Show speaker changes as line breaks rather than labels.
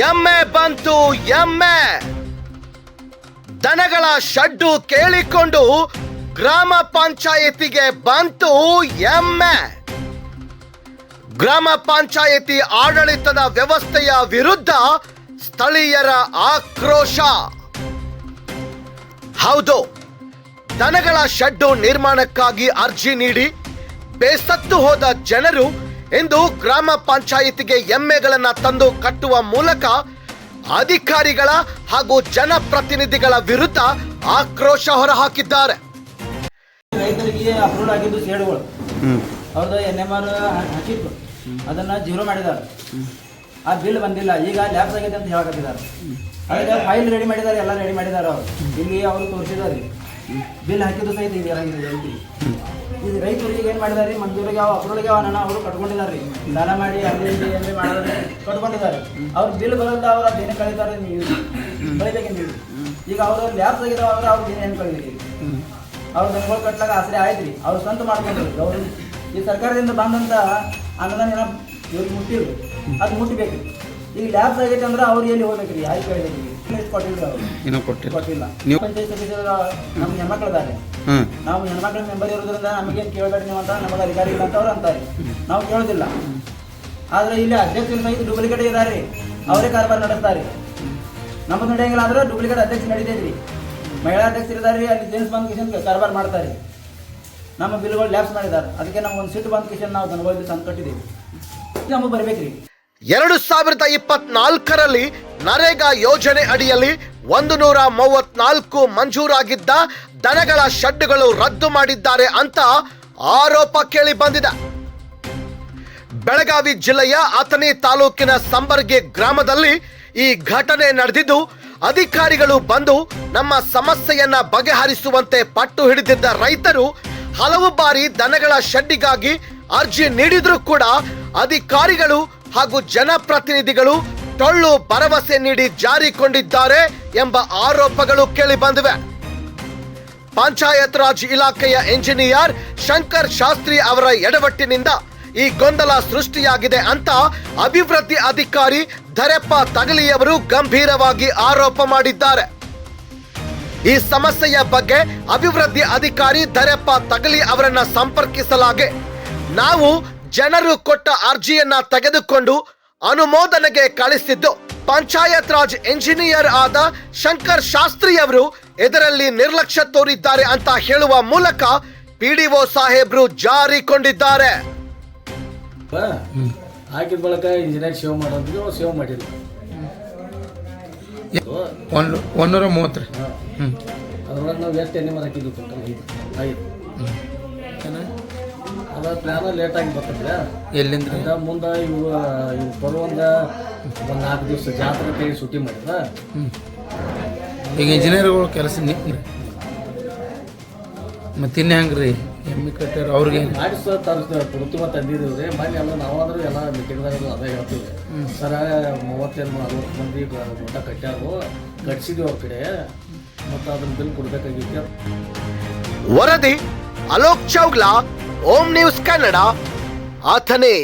ಎಮ್ಮೆ ಬಂತು, ಎಮ್ಮೆ. ದನಗಳ ಶಡ್ಡು ಕೇಳಿಕೊಂಡು ಗ್ರಾಮ ಪಂಚಾಯತಿಗೆ ಬಂತು ಎಮ್ಮೆ. ಗ್ರಾಮ ಪಂಚಾಯಿತಿ ಆಡಳಿತದ ವ್ಯವಸ್ಥೆಯ ವಿರುದ್ಧ ಸ್ಥಳೀಯರ ಆಕ್ರೋಶ. ಹೌದು, ದನಗಳ ಶೆಡ್ಡು ನಿರ್ಮಾಣಕ್ಕಾಗಿ ಅರ್ಜಿ ನೀಡಿ ಬೇಸತ್ತು ಹೋದ ಜನರು ಇಂದು ಗ್ರಾಮ ಪಂಚಾಯಿತಿಗೆ ಎಮ್ಮೆಗಳನ್ನ ತಂದು ಕಟ್ಟುವ ಮೂಲಕ ಅಧಿಕಾರಿಗಳ ಹಾಗೂ ಜನಪ್ರತಿನಿಧಿಗಳ ವಿರುದ್ಧ ಆಕ್ರೋಶ ಹೊರಹಾಕಿದ್ದಾರೆ.
ರೈತರಿಗೆ ಅಪ್ರೂವ್ ಆಗಿದ್ದು ಅವ್ರದ್ದು ಎನ್ ಎಂ ಆರ್ ಹಾಕಿತ್ತು ಅದನ್ನ ಜೀರೋ ಮಾಡಿದ್ದಾರೆ. ಆ ಬಿಲ್ ಬಂದಿಲ್ಲ. ಈಗ ಲ್ಯಾಬ್ಸ್ ಆಗಿದೆ ಅಂತ ಹೇಳಕತ್ತಿದ್ದಾರೆ. ಅದಕ್ಕೆ ಫೈಲ್ ರೆಡಿ ಮಾಡಿದ್ದಾರೆ ಎಲ್ಲ ರೆಡಿ ಮಾಡಿದ್ದಾರೆ ಅವರು. ಇಲ್ಲಿ ಅವರು ತೋರಿಸಿದ್ದಾರೆ. ಬಿಲ್ ಹಾಕಿದ್ರು ಸಹಿತ ಇದೆ ಆಗಿದೆ ಎಲ್ಲಿ ಇದು ಈಗ ಏನು ಮಾಡಿದಾರೆ? ಮಂಜೂರಿಗೆ ಯಾವ ಅಪ್ರೋಳಿಗೆ ಯಾವ ಅವರು ಕಟ್ಕೊಂಡಿದ್ದಾರೆ. ದಾನ ಮಾಡಿ ಅಲ್ಲಿ ಇಲ್ಲಿ ಮಾಡಿದ್ರೆ ಕಟ್ಕೊಂಡಿದ್ದಾರೆ. ಅವ್ರ ಬಿಲ್ ಬರೋದ ಅವ್ರ ಅದೇನ ಕಳೀತಾರೆ ನೀವು ಕಳಿಬೇಕೆ ನೀವು ಈಗ ಅವರು ಲ್ಯಾಬ್ಸ್ ಸಾಗಿದಾವಂದ್ರೆ ಅವ್ರ ದಿನ ಏನು ಕಳೀರಿ? ಅವ್ರ ದನಗಳು ಕಟ್ಲಾಗ ಆಸರೆ ಆಯ್ತು ರೀ ಅವ್ರು ಸ್ವಂತ ಮಾಡ್ಕೊಂಡ್ರು ಅವರು. ಈ ಸರ್ಕಾರದಿಂದ ಬಂದಂತ ಅನ್ನದಾನ ಇವ್ರಿಗೆ ಮುಟ್ಟಿರು ಅದು ಮುಟ್ಟಬೇಕು ಈಗ ಲ್ಯಾಬ್ಸ್ ಆಗೈತೆ ಅಂದ್ರೆ ಅವ್ರು ಎಲ್ಲಿ ಹೋಗ್ಬೇಕು ರೀ ಆಯ್ತು ಕೇಳಿದ್ರಿ ಕೊಟ್ಟಿಲ್ಲ ಅವರು.
ಏನೋ ಕೊಟ್ಟಿಲ್ಲ.
ಕೊಟ್ಟಿಲ್ಲ.
ನೀವು
ಪಂಚಾಯತ್ ಹೆಣ್ಮಕ್ಳಿದ್ದಾರೆ ನಾವು ಹೆಣ್ಮಕ್ಳ ಮೆಂಬರ್ ಇರೋದ್ರಿಂದ ನಮಗೇನು ಕೇಳಬೇಡಿ ನೀವು ಅಂತ ನಮಗೆ ಅಧಿಕಾರಿ ಇಲ್ಲ ಅಂತ ಅವ್ರು ಅಂತಾರೆ. ನಾವು ಕೇಳೋದಿಲ್ಲ. ಆದ್ರೆ ಇಲ್ಲಿ ಅಧ್ಯಕ್ಷರು ಸಹಿತ ಡೂಪ್ಲಿಕೇಟ್ ಇದ್ದಾರೆ ಅವರೇ ಕಾರ್ಬಾರ್ ನಡೆಸ್ತಾರೆ. ನಮ್ಮದು ನಡೆಯಂಗಿಲ್ಲ ಆದ್ರೆ ಡೂಪ್ಲಿಕೇಟ್ ಅಧ್ಯಕ್ಷ ನಡೀತೈತ್ರಿ ಮಹಿಳಾ ಅಧ್ಯಕ್ಷ ಇದ್ದಾರೆ ರೀ ಅಲ್ಲಿ ಜೇನ್ಸ್ ಬಂದ್ ಕಿಶನ್ ಕಾರ್ಬಾರ್ ಮಾಡ್ತಾರೆ. ನಮ್ಮ ಬಿಲ್ಗಳು ಲ್ಯಾಪ್ಸ್ ಮಾಡಿದ್ದಾರೆ. ಅದಕ್ಕೆ ನಮ್ಗೆ ಒಂದು ಸಿಟ್ಟು ಬಂದ್ ಕಿಶನ್ ನಾವು ದನಗಳಲ್ಲಿ ತಂದು ಕಟ್ಟಿದ್ದೀವಿ. ನಮಗೆ ಬರ್ಬೇಕ್ರಿ.
ಎರಡು ಸಾವಿರದ ಇಪ್ಪತ್ನಾಲ್ಕರಲ್ಲಿ ನರೇಗಾ ಯೋಜನೆ ಅಡಿಯಲ್ಲಿ ಒಂದು ನೂರ ಮೂವತ್ನಾಲ್ಕು ಮಂಜೂರಾಗಿದ್ದ ದನಗಳ ಶೆಡ್ಗಳು ರದ್ದು ಮಾಡಿದ್ದಾರೆ ಅಂತ ಆರೋಪ ಕೇಳಿ ಬಂದಿದೆ. ಬೆಳಗಾವಿ ಜಿಲ್ಲೆಯ ಅಥಣಿ ತಾಲೂಕಿನ ಸಂಬರ್ಗಿ ಗ್ರಾಮದಲ್ಲಿ ಈ ಘಟನೆ ನಡೆದಿದ್ದು, ಅಧಿಕಾರಿಗಳು ಬಂದು ನಮ್ಮ ಸಮಸ್ಯೆಯನ್ನ ಬಗೆಹರಿಸುವಂತೆ ಪಟ್ಟು ಹಿಡಿದಿದ್ದ ರೈತರು ಹಲವು ಬಾರಿ ದನಗಳ ಶೆಡ್ಡಿಗಾಗಿ ಅರ್ಜಿ ನೀಡಿದ್ರೂ ಕೂಡ ಅಧಿಕಾರಿಗಳು ಹಾಗೂ ಜನಪ್ರತಿನಿಧಿಗಳು ಟೊಳ್ಳು ಭರವಸೆ ನೀಡಿ ಜಾರಿಕೊಂಡಿದ್ದಾರೆ ಎಂಬ ಆರೋಪಗಳು ಕೇಳಿ ಬಂದಿವೆ. ಪಂಚಾಯತ್ ರಾಜ್ ಇಲಾಖೆಯ ಎಂಜಿನಿಯರ್ ಶಂಕರ್ ಶಾಸ್ತ್ರಿ ಅವರ ಎಡವಟ್ಟಿನಿಂದ ಈ ಗೊಂದಲ ಸೃಷ್ಟಿಯಾಗಿದೆ ಅಂತ ಅಭಿವೃದ್ಧಿ ಅಧಿಕಾರಿ ಧರೆಪ್ಪ ತಗಲಿಯವರು ಗಂಭೀರವಾಗಿ ಆರೋಪ ಮಾಡಿದ್ದಾರೆ. ಈ ಸಮಸ್ಯೆಯ ಬಗ್ಗೆ ಅಭಿವೃದ್ಧಿ ಅಧಿಕಾರಿ ಧರೆಪ್ಪ ತಗಲಿ ಅವರನ್ನ ಸಂಪರ್ಕಿಸಲಾಗಿ. ನಾವು ಜನರು ಕೊಟ್ಟ ಅರ್ಜಿಯನ್ನ ತೆಗೆದುಕೊಂಡು ಅನುಮೋದನೆಗೆ ಕಳಿಸಿದ್ದು ಪಂಚಾಯತ್ ರಾಜ್ ಎಂಜಿನಿಯರ್ ಆದ ಶಂಕರ್ ಶಾಸ್ತ್ರಿ ಅವರು ಇದರಲ್ಲಿ ನಿರ್ಲಕ್ಷ್ಯ ತೋರಿದ್ದಾರೆ ಅಂತ ಹೇಳುವ ಮೂಲಕ ಪಿಡಿಒ ಸಾಹೇಬ್ರು ಜಾರಿಕೊಂಡಿದ್ದಾರೆ.
ಹಾಕಿದ ಬಳಿಕ ಇಂಜಿನಿಯರ್ ಸೇವ್ ಮಾಡೋದಿಗೆ ಅವ್ರು ಸೇವ್ ಮಾಡಿದ್ರು.
ಒಂದು ಒಂದೂರ ಮೂವತ್ತು ರೀ. ಹ್ಞೂ
ಅದ್ರೊಳಗೆ ನಾವು ಎಷ್ಟು ಎಣ್ಣೆ ಮರ ಹಾಕಿದ್ವಿ ಐದು. ಅದ ಪ್ಲಾನ ಲೇಟಾಗಿ ಬರ್ತದೆ
ಎಲ್ಲಿಂದ
ಅದ ಮುಂದೆ ಇವು ಇವು ಬರುವಂದ ಒಂದು ನಾಲ್ಕು ದಿವಸ ಜಾತ್ರೆ ಕೈ ಸುಟ್ಟಿ ಮಾಡಿದ.
ಹ್ಞೂ ಈಗ ಇಂಜಿನಿಯರ್ಗಳು ಕೆಲಸ ನಿಂತ್ರಿ. ಮತ್ತೆ ಇನ್ನು ಹೆಂಗೆ ರೀ ಎಮ್ಮೆ ಕಟ್ಟಾರ ಅವ್ರಿಗೆ
ಮಾಡಿಸ ತರಿಸ್ದ ಕೃತ್ರಿಮ ತಂದಿದ್ದೀವಿ ರೀ ಮನೆ ಎಲ್ಲ ನಾವಾದ್ರೂ ಎಲ್ಲ ಮೀಟಿಂಗ್ದಾಗ ಅದೇ ಹೇಳ್ತೀವಿ ಸರ ಮೂವತ್ತೇಳು ಅರವತ್ತು ಮಂದಿ ಊಟ ಕಟ್ಟ್ಯಾರು. ಕಟ್ಸಿದ್ವಿ ಅವ್ರ ಕಡೆ. ಮತ್ತು ಅದನ್ನ ಬಿಲ್ ಕೊಡ್ಬೇಕಾಗಿತ್ತು.
ವರದಿ ಅಲೋಕ್ ಚೌಗ್ಲಾ ಓಂ ನ್ಯೂಸ್ ಕನ್ನಡ ಅಥಣಿ